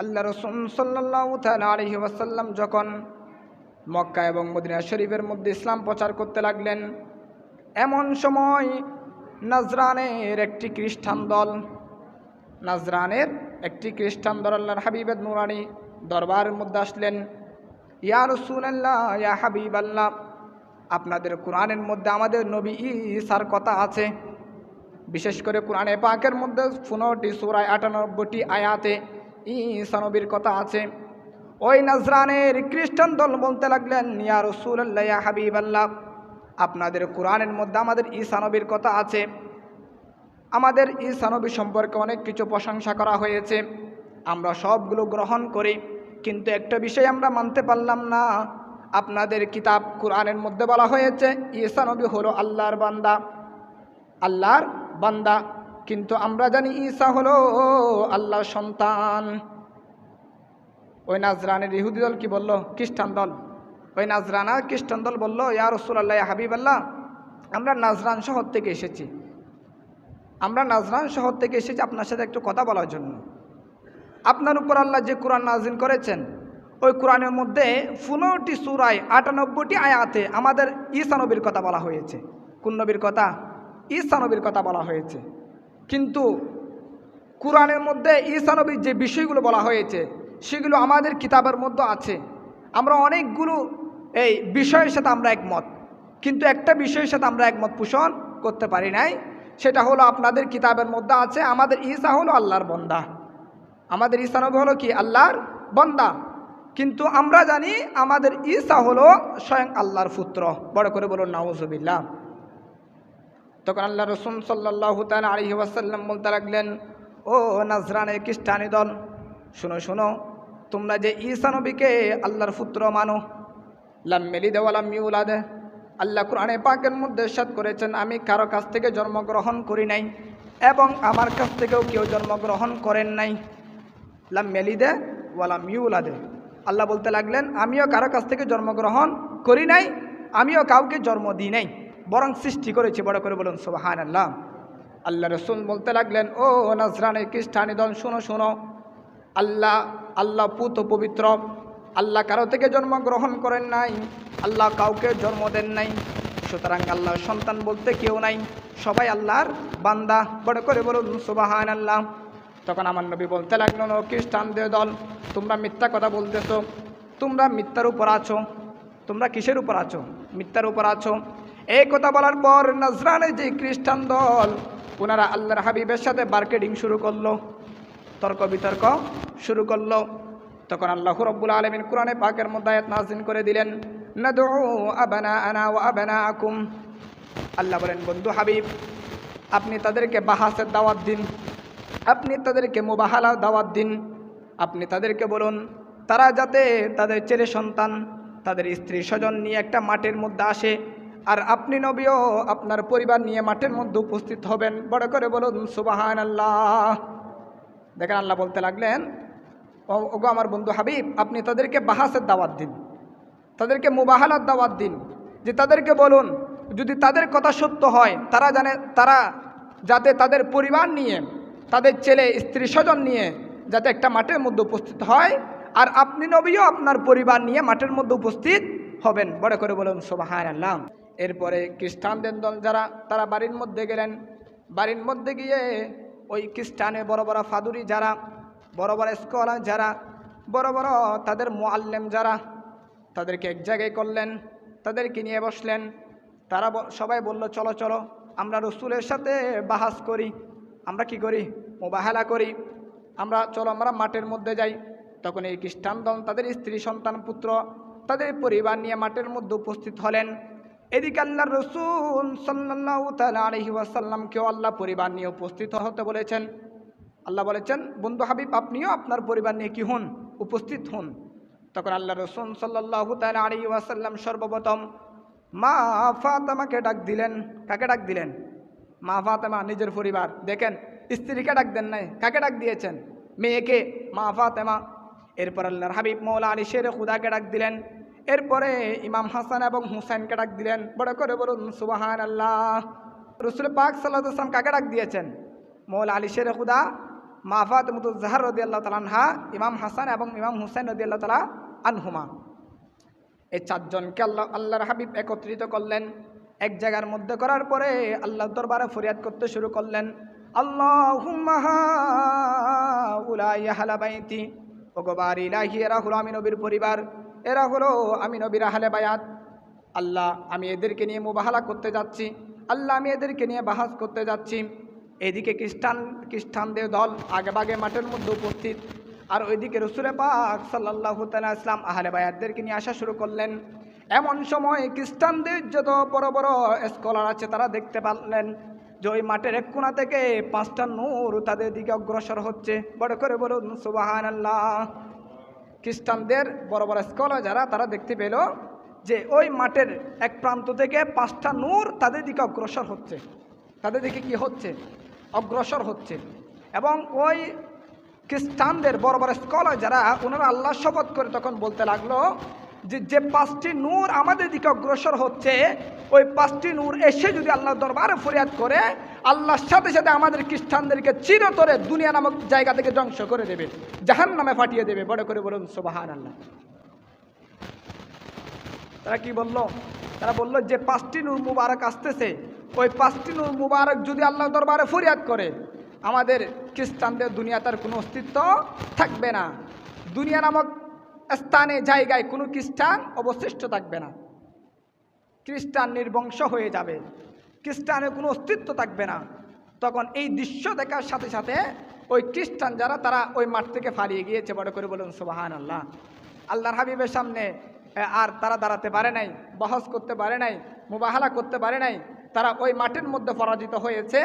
আল্লাহ রসুল সাল্লাহ আলহি ওয়াসাল্লাম যখন মক্কা এবং মদিনা শরীফের মধ্যে ইসলাম প্রচার করতে লাগলেন, এমন সময় নাজরানের একটি খ্রিস্টান দল, নাজরানের একটি খ্রিস্টান দল আল্লাহর হাবিবেদ নুরানি দরবারের মধ্যে আসলেন। ইয়া রসুল্লাহ ইয়া হাবিব আল্লাহ আপনাদের কোরআনের মধ্যে আমাদের নবী ঈসার কথা আছে। বিশেষ করে কোরআনে পাকের মধ্যে পনেরোটি সুরায় আটানব্বইটি আয়াতে ঈসা নবীর কথা আছে। ওই নাজরানের খ্রিস্টান দল বলতে লাগলেন, ইয়া রসুল্লাহ ইয়া হাবিব আল্লাহ আপনাদের কোরআনের মধ্যে আমাদের ঈসা নবীর কথা আছে। আমাদের ঈসা নবী সম্পর্কে অনেক কিছু প্রশংসা করা হয়েছে। আমরা সবগুলো গ্রহণ করি, কিন্তু একটা বিষয় আমরা মানতে পারলাম না। আপনাদের কিতাব কোরআনের মধ্যে বলা হয়েছে ঈসা নবী হলো আল্লাহর বান্দা। আল্লাহর বান্দা। কিন্তু আমরা জানি ঈসা হলো আল্লাহর সন্তান। ওই নাজরানের ইহুদি দল কি বলল? খ্রিস্টান দল। ওই নাজরানা খ্রিস্টান দল বলল, ইয়া রসুল্লাহ হাবিব আল্লাহ আমরা নাজরান শহর থেকে এসেছি। আমরা নাজরান শহর থেকে এসেছি আপনার সাথে একটু কথা বলার জন্য। আপনার উপর আল্লাহ যে কোরআন নাজিন করেছেন, ওই কোরআনের মধ্যে পনেরোটি সুরায় আটানব্বইটি আয়াতে আমাদের ঈসা নবীর কথা বলা হয়েছে। কোন নবীর কথা? ঈসা নবীর কথা বলা হয়েছে। কিন্তু কোরআনের মধ্যে ঈসা নবীর যে বিষয়গুলো বলা হয়েছে, সেগুলো আমাদের কিতাবের মধ্যে আছে। আমরা অনেকগুলো এই বিষয়ের সাথে আমরা একমত। কিন্তু একটা বিষয়ের সাথে আমরা একমত পোষণ করতে পারি নাই, সেটা হলো আপনাদের কিতাবের মধ্যে আছে, আমাদের ঈসা হলো আল্লাহর বন্দা। আমাদের ঈসা নবী হলো কি? আল্লাহর বন্দা। কিন্তু আমরা জানি আমাদের ঈসা হলো স্বয়ং আল্লাহর পুত্র। বড় করে বলুন, নাউজুবিল্লাহ। তখন আল্লাহ রসুন সাল্লাহ তাল আলহি ওয়াসাল্লাম বলতে লাগলেন, ও নাজরানে খ্রিস্টানি দল, শুনো শুনো, তোমরা যে ঈসা নবীকে আল্লাহর পুত্র মানো লাম্মেলি দেওয়ালাম মিউলাদে আল্লাহ কোরআনে পাকের মধ্যে সাত করেছেন, আমি কারও কাছ থেকে জন্মগ্রহণ করি নাই এবং আমার কাছ থেকেও কেউ জন্মগ্রহণ করেন নাই। লাম্মেলিদে ওয়ালাম মিউলাদে আল্লাহ বলতে লাগলেন, আমিও কারও কাছ থেকে জন্মগ্রহণ করি নাই, আমিও কাউকে জন্ম দিই নাই। বরং সৃষ্টি করেছি, বড় করে বলুন সোবাহান আল্লাহ আল্লাহ রসুল বলতে লাগলেন, ও নাজরানি, খ্রিস্টানি, দল, শোনো শোনো। আল্লাহ আল্লাহ পুত পবিত্র। আল্লাহ কারও থেকে জন্মগ্রহণ করেন নাই। আল্লাহ কাউকে জন্ম দেন নাই। সুতরাং আল্লাহর সন্তান বলতে কেউ নাই। সবাই আল্লাহর বান্দা। বড় করে বলুন সুবাহান আল্লাহ তখন আমার নবী বলতে লাগল ও খ্রিস্টানদের দল, তোমরা মিথ্যা কথা বলতেছো। তোমরা মিথ্যার উপর আছো। তোমরা কিসের উপর আছো? মিথ্যার উপর আছো। এই কথা বলার পর নজরানের যে খ্রিস্টান দল ওনারা আল্লাহর হাবিবের সাথে মার্কেটিং শুরু করল, তর্ক বিতর্ক শুরু করল। তখন আল্লাহ রব্বুল আলমিন কোরআনে পাকের মধ্যে নাজিন করে দিলেন নাদু আবানা আনা ও আবানা আকুম আল্লাহ বলেন, বন্ধু হাবিব, আপনি তাদেরকে বাহাসের দাওয়াত দিন, আপনি তাদেরকে মোবাহালা দাওয়াত দিন। আপনি তাদেরকে বলুন, তারা যাতে তাদের ছেলে সন্তান, তাদের স্ত্রী স্বজন নিয়ে একটা মাঠের মধ্যে আসে আর আপনি নবীও আপনার পরিবার নিয়ে মাঠের মধ্যে উপস্থিত হবেন। বড় করে বলুন সুবাহান আল্লাহ দেখেন আল্লাহ বলতে লাগলেন ওগো আমার বন্ধু হাবিব, আপনি তাদেরকে বাহাসের দাওয়াত দিন। তাদেরকে মুবাহালার দাওয়াত দিন। যে তাদেরকে বলুন, যদি তাদের কথা সত্য হয়, তারা জানে, তারা যাতে তাদের পরিবার নিয়ে, তাদের ছেলে, স্ত্রী, স্বজন নিয়ে যাতে একটা মাঠের মধ্যে উপস্থিত হয়, আর আপনি নবীও আপনার পরিবার নিয়ে মাঠের মধ্যে উপস্থিত হবেন। বড় করে বলুন সোবাহান আল্লাহ এরপরে খ্রিস্টানদের দল যারা, তারা বাড়ির মধ্যে গেলেন। বাড়ির মধ্যে গিয়ে ওই খ্রিস্টানে বড় বড় ফাদুরি যারা, বড় বড় স্কলার যারা, বড় বড় তাদের মোয়াল্লেম যারা, তাদেরকে এক জায়গায় করলেন, তাদেরকে নিয়ে বসলেন। তারা সবাই বলল, চলো চলো, আমরা রসুলের সাথে বাহাস করি। আমরা কি করি? মোবাহেলা করি। আমরা, চলো, আমরা মাঠের মধ্যে যাই। তখন এই খ্রিস্টান দল তাদের স্ত্রী, সন্তান, পুত্র, তাদের পরিবার নিয়ে মাঠের মধ্যে উপস্থিত হলেন। এদিকে আল্লাহ রসুল সাল্লাহ তালা আলহি ওয়াসাল্লামকেও আল্লাহ পরিবার নিয়ে উপস্থিত হতে বলেছেন। আল্লাহ বলেছেন, বন্ধু হাবিব, আপনিও আপনার পরিবার নিয়ে কি হন? উপস্থিত হন। তখন আল্লাহ রসুল সাল্লাহ তালা আলী ওয়াসাল্লাম সর্বপ্রথম, মা ফাতেমাকে ডাক দিলেন। কাকে ডাক দিলেন? মা ফাতেমা, নিজের পরিবার। দেখেন, স্ত্রীকে ডাক দেন নাই, কাকে ডাক দিয়েছেন? মেয়েকে। মা ফাতেমা। এরপর আল্লাহর হাবিব মৌলা আলী শের খুদাকে ডাক দিলেন। এরপরে ইমাম হাসান এবং হুসাইনকে ডাক দিলেন, বড় করে বলুন সুবাহান আল্লাহ রসুল পাক সাল্লাহ আসলাম কাকে ডাক দিয়েছেন? মৌল আলী শের খুদা মা ফাতেমুজাহার রদি আল্লাহ তালানহা ইমাম হাসান এবং ইমাম হুসাইন রদি আল্লাহ তালা আনহুমা। এই চারজনকে আল্লাহ, আল্লাহর হাবিব একত্রিত করলেন। এক জায়গার মধ্যে করার পরে আল্লাহ দরবারে ফরিয়াদ করতে শুরু করলেন আল্লাহ বাইতি ভগবান ইলাহি, এরা হলো আমি নবীর পরিবার। এরা হলো আমি নবীর আহলে বায়াত। আল্লাহ, আমি এদেরকে নিয়ে মোবাহালা করতে যাচ্ছি। আল্লাহ, আমি এদেরকে নিয়ে বাহাজ করতে যাচ্ছি। এদিকে খ্রিস্টান, খ্রিস্টানদের দল আগে বাগে মাঠের মধ্যে উপস্থিত। আর ওইদিকে রসুরে পাক সাল্লাহ ইসলাম আহলে বায়াতদেরকে নিয়ে আসা শুরু করলেন। এমন সময় খ্রিস্টানদের যত বড় বড় স্কলার আছে তারা দেখতে পারলেন যে ওই মাঠের এক কোণা থেকে পাঁচটা নূর তাদের দিকে অগ্রসর হচ্ছে। বড় করে বলুন সুবাহান আল্লাহ খ্রিস্টানদের বড় বড় স্কলার যারা, তারা দেখতে পেল যে ওই মাঠের এক প্রান্ত থেকে পাঁচটা নূর তাদের দিকে অগ্রসর হচ্ছে। তাদের দিকে কি হচ্ছে? অগ্রসর হচ্ছে। এবং ওই খ্রিস্টানদের বড় বড় স্কলার যারা, ওনারা আল্লাহ শপথ করে তখন বলতে লাগল যে যে পাঁচটি নূর আমাদের দিকে অগ্রসর হচ্ছে ওই পাঁচটি নূর এসে যদি আল্লাহ দরবারে ফরিয়াদ করে, আল্লাহর সাথে সাথে আমাদের খ্রিস্টানদেরকে চিরতরে দুনিয়া নামক জায়গা থেকে ধ্বংস করে দেবে জাহান নামে ফাটিয়ে দেবে। বড় করে বলুন সুবাহান আল্লাহ তারা কি বলল? তারা বলল যে পাঁচটি নূর মুবারক আসতেছে। ওই পাঁচটি নূর মুবারক যদি আল্লাহ দরবারে ফরিয়াদ করে, আমাদের খ্রিস্টানদের দুনিয়া তার কোনো অস্তিত্ব থাকবে না। দুনিয়া নামক স্থানে, জায়গায় কোনো খ্রিস্টান অবশিষ্ট থাকবে না। খ্রিস্টান নির্বংশ হয়ে যাবে। খ্রিস্টানের কোনো অস্তিত্ব থাকবে না। তখন এই দৃশ্য দেখার সাথে সাথে ওই খ্রিস্টান যারা, তারা ওই মাঠ থেকে ফারিয়ে গিয়েছে। বড় করে বলুন সুবাহান আল্লাহ আল্লাহর হাবিবের সামনে আর তারা দাঁড়াতে পারে নাই, বহস করতে পারে নাই, মোবাহালা করতে পারে নাই। তারা ওই মাঠের মধ্যে পরাজিত হয়েছে।